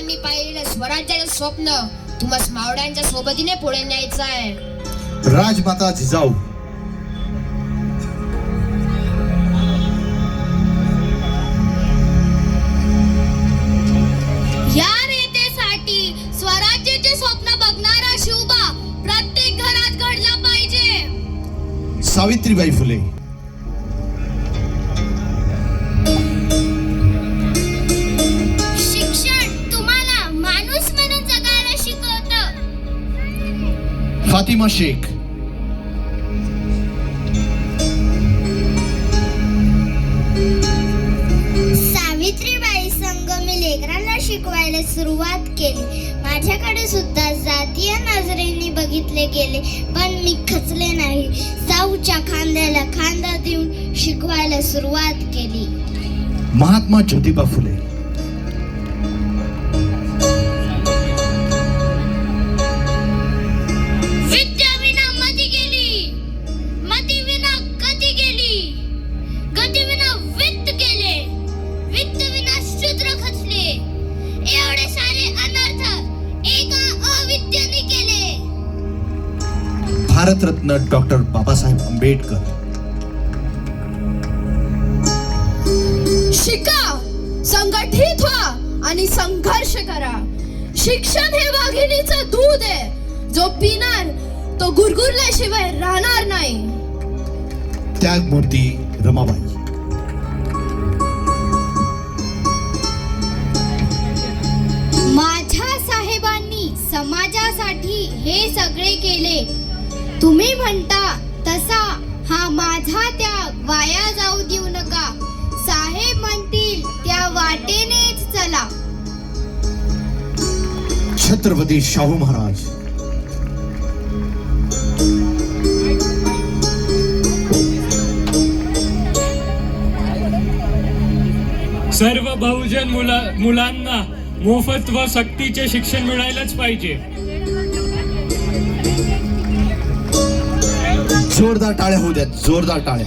बाबांनी पाहिलेलं स्वराज्याचं स्वप्न. तुम्हाला मावड्यांच्या सोबतीने पुढे न्यायचं आहे राजमाता जिजाऊ. या नेतेसाठी स्वराज्याचे स्वप्न बघणारा शिवबा प्रत्येक घरात घडला पाहिजे. सावित्रीबाई फुले. फातिमा शेख सावित्रीबाई संघ मी लेकरांना शिकवायला सुरुवात केली. माझ्याकडे सुद्धा जातीय नजरेने बघितले गेले पण मी खचले नाही. साऊच्या खांद्याला खांदा देऊन शिकवायला सुरुवात केली. महात्मा ज्योतिबा फुले. भारतरत्न डॉक्टर बाबासाहेब आंबेडकर. शिका संघटित व्हा आणि संघर्ष करा. शिक्षण हे वाघिणीचं दूध आहे. जो पिणार तो गुरगुरल्याशिवाय राहणार नाही. त्यागमूर्ती रमाबाई. माझ्या साहेबांनी समाजासाठी हे सगळे केले. तुम्ही म्हणता तसा हा माझा त्याग वाया जाऊ देऊ नका. साहेब म्हणतील त्या वाटेनेच चला. छत्रपती शाहू महाराज. सर्व बहुजन मुला मुलांना मोफत व सक्तीचे शिक्षण मिळायलाच पाहिजे. जोरदार टाळ्या होऊ द्या जोरदार टाळ्या.